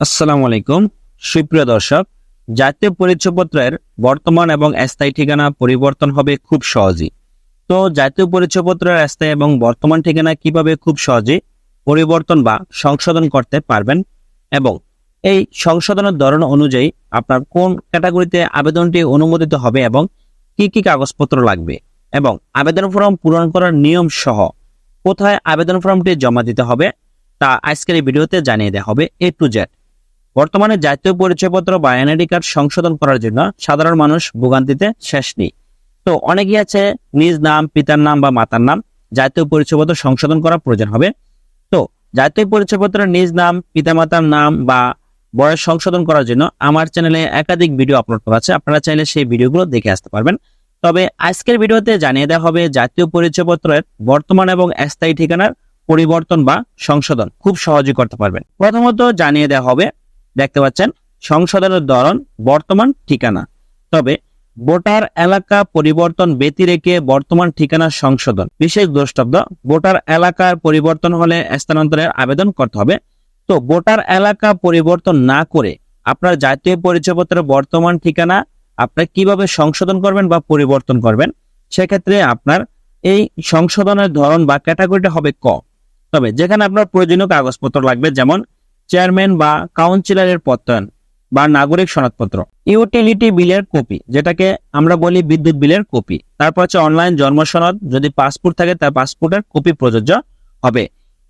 আসসালামু আলাইকুম। সুপ্রিয় দর্শক, জাতীয় পরিচয়পত্রের বর্তমান এবং স্থায়ী ঠিকানা পরিবর্তন হবে খুব সহজেই। তো জাতীয় পরিচয়পত্রের স্থায়ী এবং বর্তমান ঠিকানা কীভাবে খুব সহজেই পরিবর্তন বা সংশোধন করতে পারবেন এবং এই সংশোধনের ধরন অনুযায়ী আপনার কোন ক্যাটাগরিতে আবেদনটি অনুমোদিত হবে এবং কি কি কাগজপত্র লাগবে এবং আবেদন ফর্ম পূরণ করার নিয়ম সহ কোথায় আবেদন ফর্মটি জমা দিতে হবে তা আজকের এই ভিডিওতে জানিয়ে দেওয়া হবে এ টু জেড। বর্তমানে জাতীয় পরিচয়পত্র বা এনআইডি কার্ড সংশোধন করার জন্য সাধারণ মানুষ ভোগান্তিতে শেষ নেই। তো অনেকেই আছে নিজ নাম, পিতার নাম বা মাতার নাম জাতীয় পরিচয়পত্র সংশোধন করা প্রয়োজন হবে। তো জাতীয় পরিচয়পত্রের নিজ নাম, পিতামাতার নাম বা বয়স সংশোধন করার জন্য আমার চ্যানেলে একাধিক ভিডিও আপলোড করা আছে। আপনারা চাইলে সেই ভিডিওগুলো দেখে আসতে পারবেন। তবে আজকের ভিডিওতে জানিয়ে দেওয়া হবে জাতীয় পরিচয়পত্রের বর্তমান এবং স্থায়ী ঠিকানার পরিবর্তন বা সংশোধন। খুব সহজেই করতে পারবেন। প্রথমত জানিয়ে দেওয়া হবে দেখতে পাচ্ছেন, সংশোধনের ধরন বর্তমান ঠিকানা। তবে ভোটার এলাকা পরিবর্তন ব্যতি রেখে বর্তমান ঠিকানা সংশোধন। বিশেষ দ্রষ্টব্য, ভোটার এলাকার পরিবর্তন হলে স্থানান্তরের আবেদন করতে হবে। তো ভোটার এলাকা পরিবর্তন না করে আপনার জাতীয় পরিচয়পত্রের বর্তমান ঠিকানা আপনি কীভাবে সংশোধন করবেন বা পরিবর্তন করবেন, সেক্ষেত্রে আপনার এই সংশোধনের ধরন বা ক্যাটাগরিটা হবে ক। তবে যেখানে আপনার প্রয়োজনীয় কাগজপত্র লাগবে, যেমন চেয়ারম্যান বা কাউন্সিলরের প্রত্যয়ন বা নাগরিক সনদপত্র। ইউটিলিটি বিলের কপি, যেটাকে আমরা বলি বিদ্যুৎ বিলের কপি। তারপর হচ্ছে অনলাইন জন্ম সনদ, যদি পাসপোর্ট থাকে তার পাসপোর্টের কপি প্রযোজ্য হবে।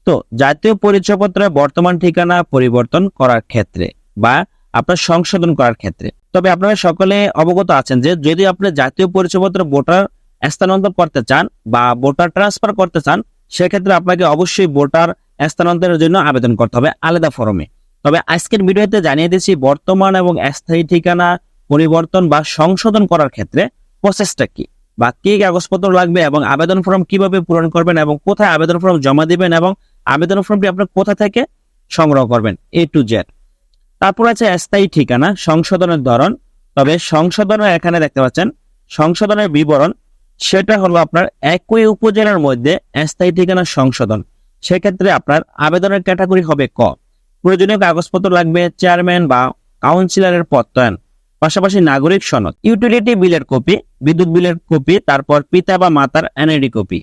তো জাতীয় পরিচয়পত্রের বর্তমান ঠিকানা পরিবর্তন করার ক্ষেত্রে বা আপনার সংশোধন করার ক্ষেত্রে। তবে আপনারা সকলে অবগত আছেন যে যদি আপনি জাতীয় পরিচয়পত্র ভোটার স্থানান্তর করতে চান বা ভোটার ট্রান্সফার করতে চান, সেক্ষেত্রে আপনাকে অবশ্যই ভোটার স্থানান্তরের জন্য আবেদন করতে হবে আলাদা ফরমে তবে আজকের ভিডিওতে জানিয়ে দিচ্ছি, বর্তমান এবং স্থায়ী ঠিকানা, পরিবর্তন বা সংশোধন করার ক্ষেত্রে প্রসেসটা কি? বা কি কাগজপত্র লাগবে এবং আবেদন ফর্ম কীভাবে পূরণ করবেন এবং কোথায় আবেদন ফর্ম জমা দিবেন এবং আবেদন ফর্মটি আপনার কোথা থেকে সংগ্রহ করবেন এ টু জেড তারপর আছে স্থায়ী ঠিকানা, সংশোধনের ধরন। তবে সংশোধনের এখানে দেখতে পাচ্ছেন, সংশোধনের বিবরণ, সেটা হলো আপনার একই উপজেলার মধ্যে স্থায়ী ঠিকানা সংশোধন। সেক্ষেত্রে আপনার আবেদনের ক্যাটাগরি হবে ক। প্রয়োজনীয় কাগজপত্র লাগবে চেয়ারম্যান বা কাউন্সিলরের প্রত্যয়ন। পাশাপাশি নাগরিক সনদ, ইউটিলিটি বিলের কপি, বিদ্যুৎ বিলের কপি, তারপর পিতা বা মাতার এনআইডি কপি।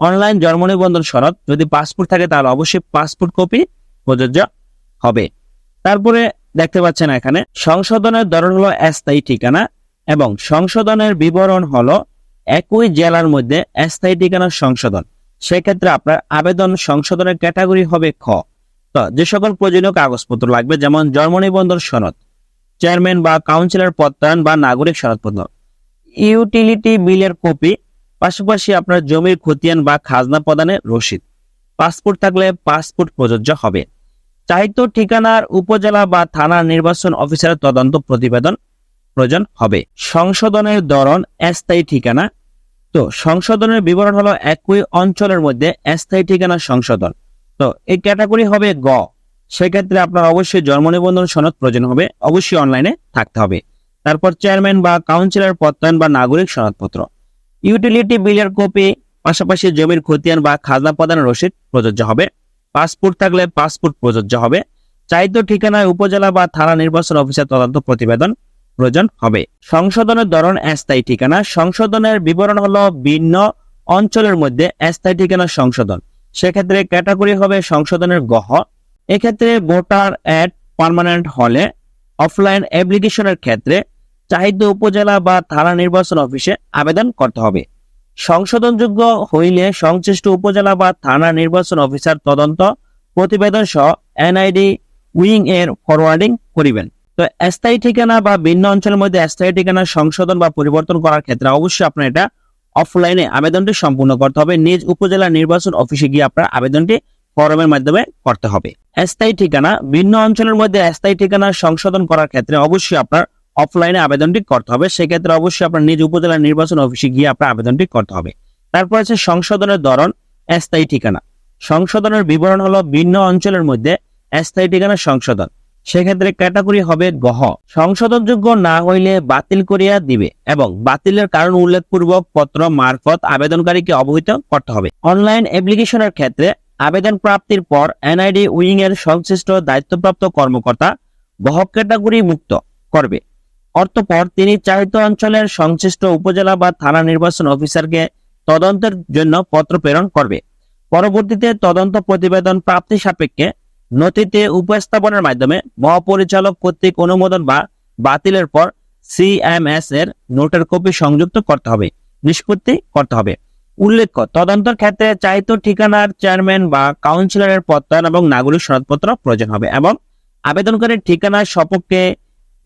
অনলাইন জন্ম নিবন্ধন সনদ, যদি পাসপোর্ট থাকে তাহলে অবশ্যই পাসপোর্ট কপি প্রযোজ্য হবে। তারপরে দেখতে পাচ্ছেন এখানে, সংশোধনের ধরন হলো স্থায়ী ঠিকানা এবং সংশোধনের বিবরণ হলো একই জেলার মধ্যে স্থায়ী ঠিকানার সংশোধন। সেক্ষেত্রে আপনার আবেদন সংশোধনের ক্যাটাগরি হবে খ। তো, যে সকল প্রয়োজনীয় কাগজপত্র লাগবে, যেমন জন্ম নিবন্ধন সনদ, চেয়ারম্যান বা কাউন্সিলর প্রত্যয়ন বা নাগরিক সনদপত্র, ইউটিলিটি বিলের কপি, পাশাপাশি আপনার জমির খতিয়ান বা খাজনা প্রদানের রসিদ, পাসপোর্ট থাকলে পাসপোর্ট প্রযোজ্য হবে। চাহিত ঠিকানার উপজেলা বা থানা নির্বাচন অফিসারের তদন্ত প্রতিবেদন প্রয়োজন হবে। সংশোধনের ধরন, স্থায়ী ঠিকানা তো সংশোধনের বিবরণ হলো একই অঞ্চলের মধ্যে স্থায়ী ঠিকানা সংশোধন। তো এই ক্যাটাগরি হবে গ। সেক্ষেত্রে আপনার অবশ্যই জন্ম নিবন্ধন সনদ প্রয়োজন হবে, অবশ্যই অনলাইনে থাকতে হবে। তারপর চেয়ারম্যান বা কাউন্সিলর, প্রত্যয়ন বা নাগরিক সনদপত্র। ইউটিলিটি বিলের কপি, পাশাপাশি জমির খতিয়ান বা খাজনা প্রদানের রসিদ প্রযোজ্য হবে। পাসপোর্ট থাকলে পাসপোর্ট প্রযোজ্য হবে। চাহিত ঠিকানায় উপজেলা বা থানা নির্বাচন অফিসের তদন্ত প্রতিবেদন। প্রয়োজন হবে। সংশোধনের ধরন স্থায়ী ঠিকানা। সংশোধনের বিবরণ হলো ভিন্ন অঞ্চলের মধ্যে স্থায়ী ঠিকানা সংশোধন। সেক্ষেত্রে ক্যাটাগরি হবে সংশোধনের গহ। এক্ষেত্রে ভোটার অ্যাড পার্মানেন্ট হলে অফলাইন অ্যাপ্লিকেশনের ক্ষেত্রে চাহিদা উপজেলা বা থানা নির্বাচন অফিসে আবেদন করতে হবে। সংশোধনযোগ্য হইলে সংশ্লিষ্ট উপজেলা বা থানা নির্বাচন অফিসার তদন্ত প্রতিবেদন সহ এনআইডি উইং এর ফরওয়ার্ডিং করিবেন। তো স্থায়ী ঠিকানা বা ভিন্ন অঞ্চলের মধ্যে স্থায়ী ঠিকানা সংশোধন বা পরিবর্তন করার ক্ষেত্রে অবশ্যই আপনার এটা অফলাইনে আবেদনটি সম্পূর্ণ করতে হবে। নিজ উপজেলা নির্বাচন অফিসে গিয়ে আপনার আবেদনটি ফরমের মাধ্যমে করতে হবে। স্থায়ী ঠিকানা, ভিন্ন অঞ্চলের মধ্যে স্থায়ী ঠিকানা সংশোধন করার ক্ষেত্রে অবশ্যই আপনার অফলাইনে আবেদনটি করতে হবে। সেক্ষেত্রে অবশ্যই আপনার নিজ উপজেলা নির্বাচন অফিসে গিয়ে আপনার আবেদনটি করতে হবে। তারপর আছে সংশোধনের ধরন, স্থায়ী ঠিকানা। সংশোধনের বিবরণ হলো ভিন্ন অঞ্চলের মধ্যে স্থায়ী ঠিকানা সংশোধন। সেক্ষেত্রে ক্যাটাগরি হবে গহ সংশোধনযোগ্য না হইলে বাতিল করিয়া দিবে এবং বাতিলের কারণ উল্লেখপূর্বক পত্র, মারফত আবেদনকারীকে অবহিত করতে হবে। অনলাইন অ্যাপ্লিকেশনের ক্ষেত্রে আবেদন প্রাপ্তির পর এনআইডি উইং এর সংশ্লিষ্ট দায়িত্বপ্রাপ্ত কর্মকর্তা বহক ক্যাটাগরি মুক্ত করবে। অর্থপর তিনি চাহিত অঞ্চলের সংশ্লিষ্ট উপজেলা বা থানা নির্বাচন অফিসারকে তদন্তের জন্য পত্র প্রেরণ করবে। পরবর্তীতে তদন্ত প্রতিবেদন প্রাপ্তি সাপেক্ষে নথিতে উপস্থাপনের মাধ্যমে মহাপরিচালক কর্তৃক অনুমোদন বা বাতিলের পর সিএমএস এর নোটের কপি সংযুক্ত করতে হবে, নিষ্পত্তি করতে হবে। উল্লেখ্য, তদন্তর ক্ষেত্রে চাহিত ঠিকানার চেয়ারম্যান বা কাউন্সিলরের প্রত্যয়ন এবং নাগরিক সনদপত্র প্রয়োজন হবে এবং আবেদনকারীর ঠিকানার সপক্ষে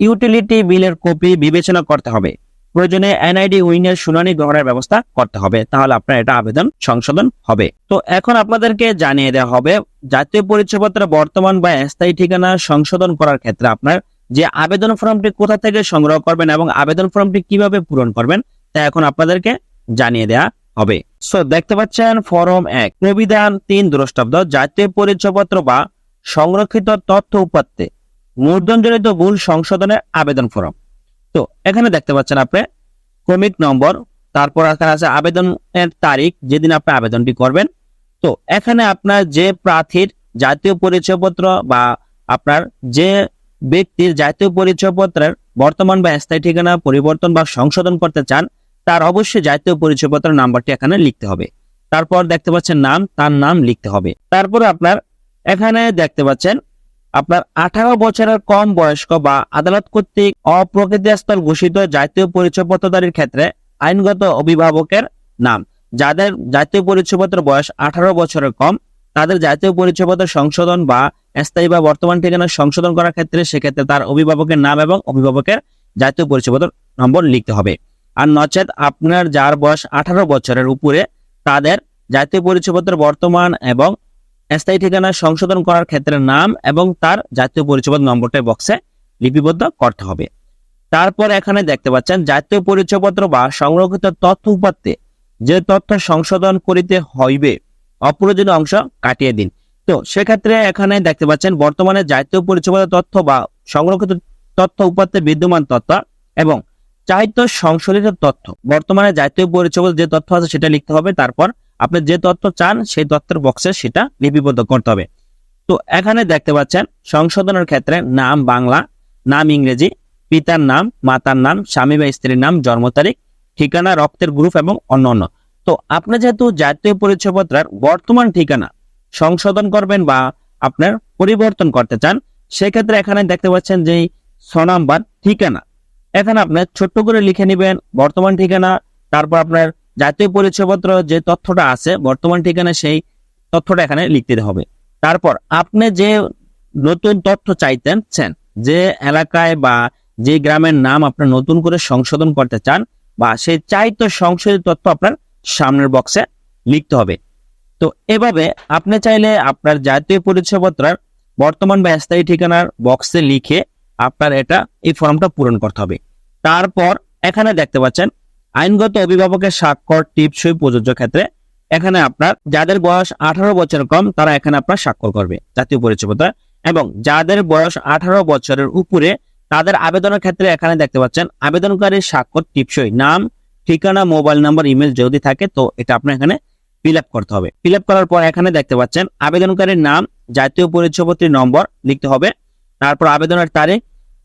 ইউটিলিটি বিলের কপি বিবেচনা করতে হবে। প্রয়োজনে এনআইডি উইং এর শুনানি গ্রহণের ব্যবস্থা করতে হবে। তাহলে আপনার এটা আবেদন সংশোধন হবে। তো এখন আপনাদেরকে জানিয়ে দেওয়া হবে, জাতীয় পরিচয়পত্র বর্তমান বা স্থায়ী ঠিকানা সংশোধন করার ক্ষেত্রে আপনার যে আবেদন ফর্মটি কোথা থেকে সংগ্রহ করবেন এবং আবেদন ফর্মটি কীভাবে পূরণ করবেন, তা এখন আপনাদেরকে জানিয়ে দেওয়া হবে। সো দেখতে পাচ্ছেন ফরম এক, প্রবিধান তিন, দ্রষ্টাব্দ, জাতীয় পরিচয়পত্র বা সংরক্ষিত তথ্য উপাত্তে মুদ্রণজনিত ভুল সংশোধনের আবেদন ফর্ম। তো এখানে দেখতে পাচ্ছেন আপনি ক্রমিক নম্বর তারপর এখানে আছে আবেদনের তারিখ, যেদিন আপনি আবেদনটি করবেন। তো এখানে আপনার যে প্রার্থীর জাতীয় পরিচয়পত্র বা আপনার যে ব্যক্তির জাতীয় পরিচয়পত্রের বর্তমান বা স্থায়ী ঠিকানা, পরিবর্তন বা সংশোধন করতে চান, তার অবশ্যই জাতীয় পরিচয়পত্র নাম্বারটি এখানে লিখতে হবে। তারপর দেখতে পাচ্ছেন নাম, তার নাম লিখতে হবে। তারপর আপনার এখানে দেখতে পাচ্ছেন আপনার আঠারো বছরের কম বয়স্ক বা আদালত কর্তৃক অপ্রকৃতিস্থল ঘোষিত জাতীয় পরিচয়পত্রধারীর ক্ষেত্রে আইনগত অভিভাবকের নাম। যাদের জাতীয় পরিচয়পত্র বয়স আঠারো বছরের কম, তাদের জাতীয় পরিচয়পত্র সংশোধন বা স্থায়ী বা বর্তমান ঠিকানা সংশোধন করার ক্ষেত্রে সেক্ষেত্রে তার অভিভাবকের নাম এবং অভিভাবকের জাতীয় পরিচয়পত্র নম্বর লিখতে হবে। আর নচেত আপনার যার বয়স আঠারো বছরের উপরে, তাদের জাতীয় পরিচয়পত্র বর্তমান এবং স্থায়ী ঠিকানা সংশোধন করার ক্ষেত্রে নাম এবং তার জাতীয় পরিচয়পত্র নম্বরটা বক্সে লিপিবদ্ধ করতে হবে। তারপর এখানে দেখতে পাচ্ছেন, জাতীয় পরিচয়পত্র বা সংরক্ষিত তথ্য উপাত্তে যে তথ্য সংশোধন করিতে হইবে, অপ্রয়োজনীয় অংশ কাটিয়ে দিন। তো সেক্ষেত্রে এখানে দেখতে পাচ্ছেন, বর্তমানে জাতীয় পরিচয়পত্র তথ্য বা সংরক্ষিত তথ্য উপাত্তে বিদ্যমান তথ্য এবং চাহিত সংশোধিত তথ্য। বর্তমানে জাতীয় পরিচয়পত্র যে তথ্য আছে সেটা লিখতে হবে, তারপর আপনি যে তথ্য চান, সেই তথ্যের বক্সে সেটা লিপিবদ্ধ করতে হবে। তো এখানে দেখতে পাচ্ছেন, সংশোধনের ক্ষেত্রে নাম বাংলা, নাম ইংরেজি, পিতার নাম, মাতার নাম, স্বামী বা স্ত্রীর নাম, জন্ম তারিখ, ঠিকানা, রক্তের গ্রুপ এবং অন্যান্য তো আপনি যেহেতু জাতীয় পরিচয়পত্রের বর্তমান ঠিকানা সংশোধন করবেন বা আপনার পরিবর্তন করতে চান, সেক্ষেত্রে এখানে দেখতে পাচ্ছেন যে ছ নাম্বার ঠিকানা। এখানে আপনার ছোট্ট করে লিখে নেবেন বর্তমান ঠিকানা, তারপর আপনার জাতীয় পরিচয়পত্র যে তথ্যটা আছে, বর্তমান ঠিকানা সেই তথ্যটা এখানে লিখতে হবে। তারপর আপনি যে নতুন তথ্য চাইতেন চান যে এলাকায় বা যে গ্রামের নাম আপনার নতুন করে সংশোধন করতে চান বা সেই চাইত সংশোধিত তথ্য আপনার সামনের বক্সে লিখতে হবে। তো এভাবে আপনি চাইলে আপনার জাতীয় পরিচয়পত্রের বর্তমান বা স্থায়ী ঠিকানার বক্সে লিখে আপনার এটা এই ফর্মটা পূরণ করতে হবে। তারপর এখানে দেখতে পাচ্ছেন আইনগত অভিভাবকের স্বাক্ষর, টিপসই প্রযোজ্য ক্ষেত্রে এখানে আপনার যাদের বয়স আঠারো বছর কম, তারা এখানে আপনার স্বাক্ষর করবে জাতীয় পরিচয়পত্র। এবং যাদের বয়স আঠারো বছরের উপরে, তাদের আবেদনের ক্ষেত্রে এখানে দেখতে পাচ্ছেন, আবেদনকারীর স্বাক্ষর, টিপসই নাম, ঠিকানা, মোবাইল নাম্বার, ইমেল যদি থাকে, তো এটা আপনার এখানে ফিল করতে হবে। ফিল করার পর এখানে দেখতে পাচ্ছেন, আবেদনকারীর নাম, জাতীয় পরিচয়পত্রের নম্বর লিখতে হবে, তারপর আবেদনের তারিখ,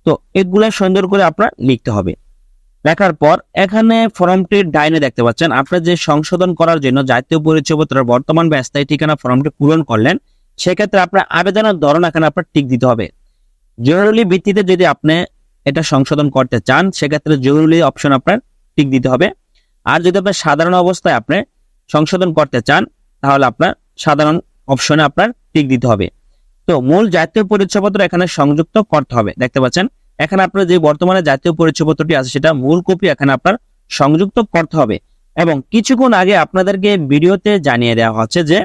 তো এগুলা সুন্দর করে আপনার লিখতে হবে। লেখার পর এখানে ফর্মটির ডাইনে দেখতে পাচ্ছেন। আপনার যে সংশোধন করার জন্য জাতীয় পরিচয়পত্রের বর্তমান বা স্থায়ী ঠিকানা ফর্মটি পূরণ করলেন, সেক্ষেত্রে আপনার আবেদনের ধরন এখানে আপনার টিক দিতে হবে। জরুরি ভিত্তিতে যদি আপনি এটা সংশোধন করতে চান, সেক্ষেত্রে জরুরি অপশন আপনার টিক দিতে হবে। আর যদি আপনার সাধারণ অবস্থায় আপনি সংশোধন করতে চান, তাহলে আপনার সাধারণ অপশনে আপনার টিক দিতে হবে। তো মূল জাতীয় পরিচয়পত্র এখানে সংযুক্ত করতে হবে। দেখতে পাচ্ছেন এখানে আপনার যে বর্তমানে জাতীয় পরিচয়পত্রটি আছে, সেটা মূল কপি এখানে আপনার সংযুক্ত করতে হবে। এবং কিছুক্ষণ আগে আপনাদেরকে ভিডিওতে জানিয়ে দেওয়া হচ্ছে যে,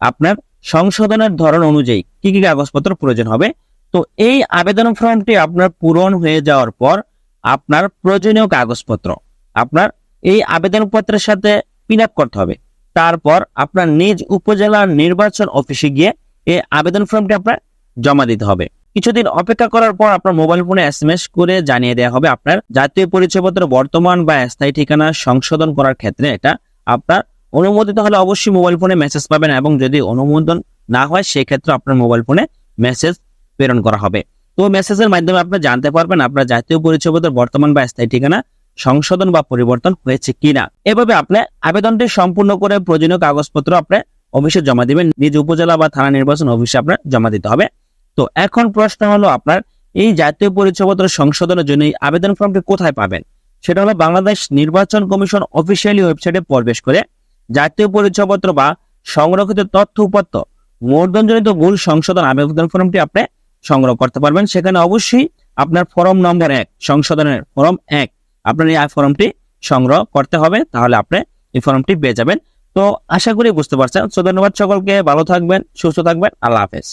আপনার সংশোধনের ধরন অনুযায়ী কি কি কাগজপত্র প্রয়োজন হবে। তো এই আবেদন ফর্মটি আপনার পূরণ হয়ে যাওয়ার পর আপনার প্রয়োজনীয় কাগজপত্র, আপনার এই আবেদনপত্রের সাথে পিন আপ করতে হবে। তারপর আপনার নিজ উপজেলার নির্বাচন অফিসে গিয়ে এই আবেদন ফর্মটি আপনার জমা দিতে হবে। কিছুদিন অপেক্ষা করার পর আপনার মোবাইল ফোনে এসএমএস করে জানিয়ে দেওয়া হবে আপনার জাতীয় পরিচয়পত্র, বর্তমান বা স্থায়ী ঠিকানা সংশোধন করার ক্ষেত্রে এটা আপনার অনুমোদিত হলে অবশ্যই মোবাইল ফোনে মেসেজ পাবেন এবং যদি অনুমোদন না হয়, সেক্ষেত্রে আপনার মোবাইল ফোনে মেসেজ প্রেরণ করা হবে। তো মেসেজের মাধ্যমে আপনি জানতে পারবেন আপনার জাতীয় পরিচয়পত্রের বর্তমান বা স্থায়ী ঠিকানা সংশোধন বা পরিবর্তন হয়েছে কিনা। এভাবে আপনি আবেদনটি সম্পূর্ণ করে প্রয়োজনীয় কাগজপত্র আপনি অফিসে জমা দিবেন, নিজ উপজেলা বা থানা নির্বাচন অফিসে আপনার জমা দিতে হবে। তো এখন প্রশ্ন হলো আপনার, এই জাতীয় পরিচয়পত্র সংশোধনের জন্য এই আবেদন ফর্মটি কোথায় পাবেন? সেটা হলো বাংলাদেশ নির্বাচন কমিশন অফিসিয়ালি ওয়েবসাইটে প্রবেশ করে জাতীয় পরিচয়পত্র বা সংরক্ষিত তথ্য উপাত্ত মুদ্রণজনিত ভুল সংশোধন আবেদন ফর্মটি আপনি সংগ্রহ করতে পারবেন। সেখানে অবশ্যই আপনার ফর্ম নম্বর এক, সংশোধনের ফর্ম এক, আপনার এই ফর্মটি সংগ্রহ করতে হবে, তাহলে আপনি এই ফর্মটি পেয়ে যাবেন। তো আশা করি বুঝতে পারছেন। তো ধন্যবাদ সকলকে, ভালো থাকবেন, সুস্থ থাকবেন, আল্লাহ হাফেজ।